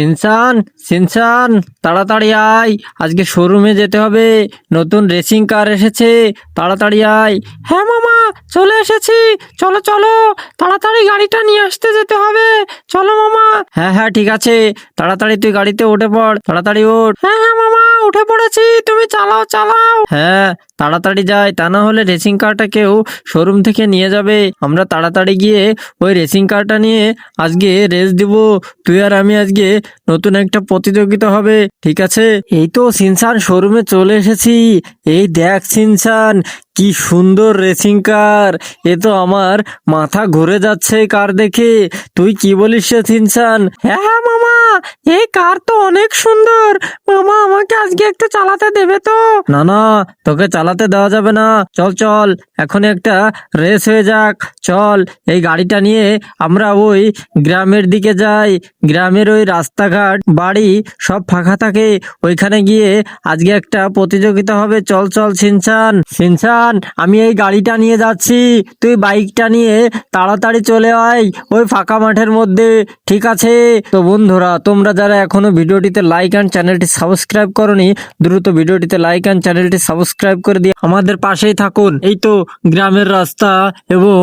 সিনসান সিনসান, তাড়াতাড়ি আয়। আজকে শোরুমে যেতে হবে। নতুন রেসিং কার এসেছে। তাড়াতাড়ি আয়। হ্যাঁ মামা, চলে এসেছি। চলো চলো। তাড়াতাড়ি গাড়িটা নিয়ে আসতে যেতে হবে। চলো মামা। হ্যাঁ হ্যাঁ ঠিক আছে। তাড়াতাড়ি তুই গাড়িতে উঠে পড়। তাড়াতাড়ি ওঠ হ্যাঁ হ্যাঁ মামা, উঠে পড়েছি। তুমি চালাও চালাও। হ্যাঁ তাড়াতাড়ি যাই। তা না হলে রেসিং কারটা কেউ শোরুম থেকে নিয়ে যাবে। আমরা তাড়াতাড়ি গিয়ে ওই রেসিং কারটা নিয়ে আজকে রেস দিব। তুই আর আমি আজকে নতুন একটা প্রতিযোগিতা হবে, ঠিক আছে? এই তো সিনসান শোরুমে চলে এসেছি। এই দেখ সিনসান কি সুন্দর রেসিং কার এ তো আমার মাথা ঘুরে যাচ্ছে এই কার দেখে। তুই কি বলিস রে সিনসান? হ্যাঁ হ্যাঁ মামা, এই কার তো অনেক সুন্দর। মামা, আমাকে আজকে একটু চালাতে দেবে তো? না না, তোকে চালাতে দেওয়া যাবে না। চল চল এখন একটা রেস হয়ে যাক। চল, এই গাড়িটা নিয়ে আমরা ওই গ্রামের দিকে যাই। গ্রামের ওই রাস্তাঘাট, বাড়ি সব ফাঁকা থাকে। ওইখানে গিয়ে আজকে একটা প্রতিযোগিতা হবে। চল চল সিনচান সিনচান আমি এই গাড়িটা নিয়ে যাচ্ছি। তুই বাইকটা নিয়ে তাড়াতাড়ি চলে আয় ওই ফাঁকা মাঠের মধ্যে, ঠিক আছে? তো বন্ধুরা, তোমরা যারা এখনও ভিডিওটিতে লাইক অ্যান্ড চ্যানেলটি সাবস্ক্রাইব করনি, দ্রুত ভিডিওটিতে লাইক অ্যান্ড চ্যানেলটি সাবস্ক্রাইব করে দিয়ে আমাদের পাশেই থাকুন। এই তো গ্রামের রাস্তা এবং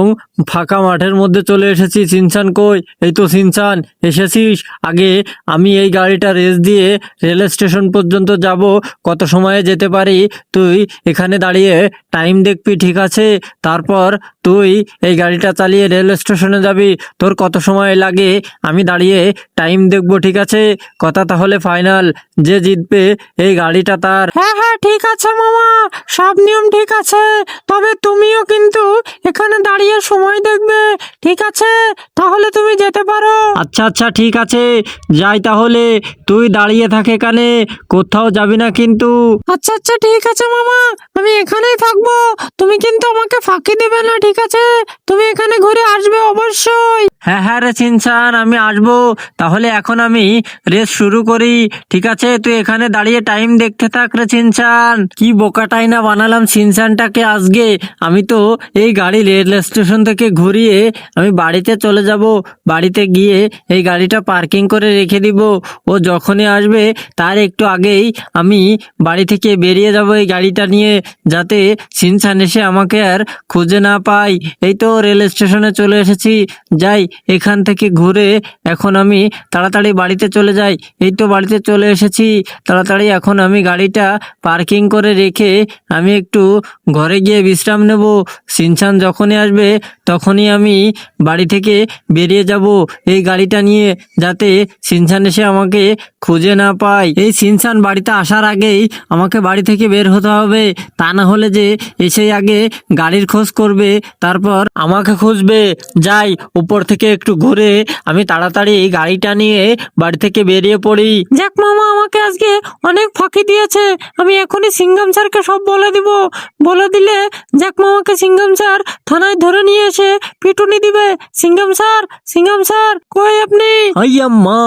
ফাঁকা মাঠের মধ্যে চলে এসেছি। সিনচান কই? এই তো সিনচান এসেছিস? আগে আমি এই গাড়িটা রেস দিয়ে রেল স্টেশন পর্যন্ত যাব। কত সময়ে যেতে পারি? তুই এখানে দাঁড়িয়ে টাইম দেখবি, ঠিক আছে? তারপর তুই এই গাড়িটা চালিয়ে রেল স্টেশনে যাবি। তোর কত সময় লাগে? আমি দাঁড়িয়ে টাইম দেখব, ঠিক আছে? কথা তাহলে ফাইনাল। যে জিতবে, এই গাড়িটা তার। হ্যাঁ হ্যাঁ ঠিক আছে মামা। সব নিয়ম ঠিক আছে। তবে তুমিও কিন্তু এখানে দাঁড়িয়ে সময় দেখবে। ঠিক আছে তাহলে তুমি যেতে পারো। আচ্ছা আচ্ছা ঠিক আছে। যাই তাহলে তুই দাঁড়িয়ে থাকে এখানে কোথাও যাবি না কিন্তু। আচ্ছা আচ্ছা ঠিক আছে মামা আমি এখানেই থাকব। তুমি কিন্তু আমাকে ফাঁকি দেবে না ঠিক আছে? তুমি এখানে ঘুরে আসবে অবশ্যই হ্যাঁ হ্যাঁ রে সিনচান আমি আসব। তাহলে এখন আমি রেস শুরু করি, ঠিক আছে? তুই এখানে দাঁড়িয়ে টাইম দেখতে থাক রে সিনচান কি বোকাটাই না বানালাম সিনচানটাকে আজকে। আমি তো এই গাড়ি রেল স্টেশন থেকে ঘুরিয়ে আমি বাড়িতে চলে যাব। বাড়িতে গিয়ে এই গাড়িটা পার্কিং করে রেখে দিব। ও যখনই আসবে, তার একটু আগেই আমি বাড়ি থেকে বেরিয়ে যাব এই গাড়িটা নিয়ে, যাতে সিনচান এসে আমাকে আর খুঁজে না পাই এই তো রেল স্টেশনে চলে এসেছি। যাই এখান থেকে ঘুরে এখন আমি তাড়াতাড়ি বাড়িতে চলে যাই। এই তো বাড়িতে চলে এসেছি। তাড়াতাড়ি এখন আমি গাড়িটা পার্কিং করে রেখে আমি একটু ঘরে গিয়ে বিশ্রাম নেব। সিনচান যখনই আসবে তখনই আমি বাড়ি থেকে বেরিয়ে যাব এই গাড়িটা নিয়ে, যাতে সিনচান এসে আমাকে খুঁজে না পায়। এই সিনচান বাড়িতে আসার আগেই আমাকে বাড়ি থেকে বের হতে হবে। তা না হলে যে এসে আগে গাড়ির খোঁজ করবে, তারপর আমাকে খুঁজবে। যাই, উপর থেকে একটু ঘুরে আমি তাড়াতাড়ি এই গাড়িটা নিয়ে বাড়ি থেকে বেরিয়ে পড়ি। যাক মামা, আমাকে আজকে অনেক ফাঁকি দিয়েছে। আমি এখনই সিঙ্গাম স্যারকে সব বলে দিব। বলে দিলে যাক মামাকে সিঙ্গাম স্যার থানায় ধরে নিয়ে এসে পিটুনি দিবে। সিঙ্গাম স্যার সিঙ্গাম স্যার কই আপনি? আইয়া মা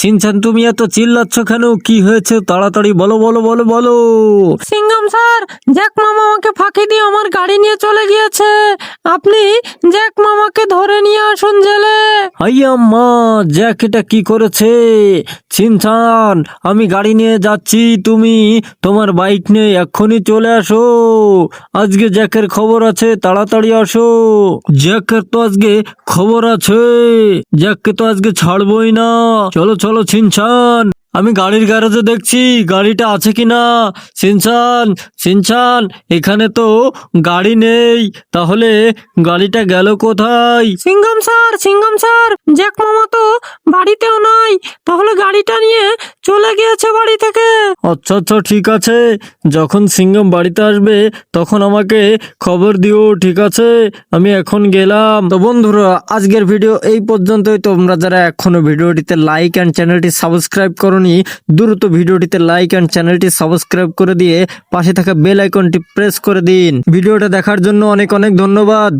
সিনচান তুমি এত চিল্লাচ্ছ কেন? কি হয়েছে? তাড়াতাড়ি বলো বলো বলো বলো। সিঙ্গাম স্যার জ্যাক মামা আমাকে ফাঁকি দিয়ে আমার গাড়ি নিয়ে চলে গিয়েছে। আপনি জ্যাক মামাকে ধরে নিয়ে আসুন জেলে। আইয়া মা জ্যাক এটা কি করেছে? সিনচান আমি গাড়ি নিয়ে যাচ্ছি তুমি তোমার বাইক নিয়ে এক্ষুনি চলে আসো। আজকে জ্যাকের খবর আছে তাড়াতাড়ি আসো। জ্যাকের তো আজকে খবর আছে জ্যাককে তো আজকে ছাড়বই না। চলো চলো ছিনছান আমি গাড়ির গ্যারেজে দেখছি, গাড়িটা আছে কি না? সিনছান সিনছান, এখানে তো গাড়ি নেই। তাহলে গাড়িটা গেল কোথায়? Singham sir Singham sir, Jack মামা তো বাড়িতেও নাই। তাহলে গাড়িটা নিয়ে চলে গিয়েছে বাড়ি থেকে। আচ্ছা আচ্ছা ঠিক আছে। যখন সিঙ্গম বাড়িতে আসবে, তখন আমাকে খবর দিও, ঠিক আছে? আমি এখন গেলাম। তো বন্ধুরা, আজকের ভিডিও এই পর্যন্তই। তোমরা যারা এখনও ভিডিওটিতে লাইক অ্যান্ড চ্যানেলটি সাবস্ক্রাইব করনি, দ্রুত ভিডিওটিতে লাইক অ্যান্ড চ্যানেলটি সাবস্ক্রাইব করে দিয়ে পাশে থাকা বেল আইকনটি প্রেস করে দিন। ভিডিওটা দেখার জন্য অনেক অনেক ধন্যবাদ।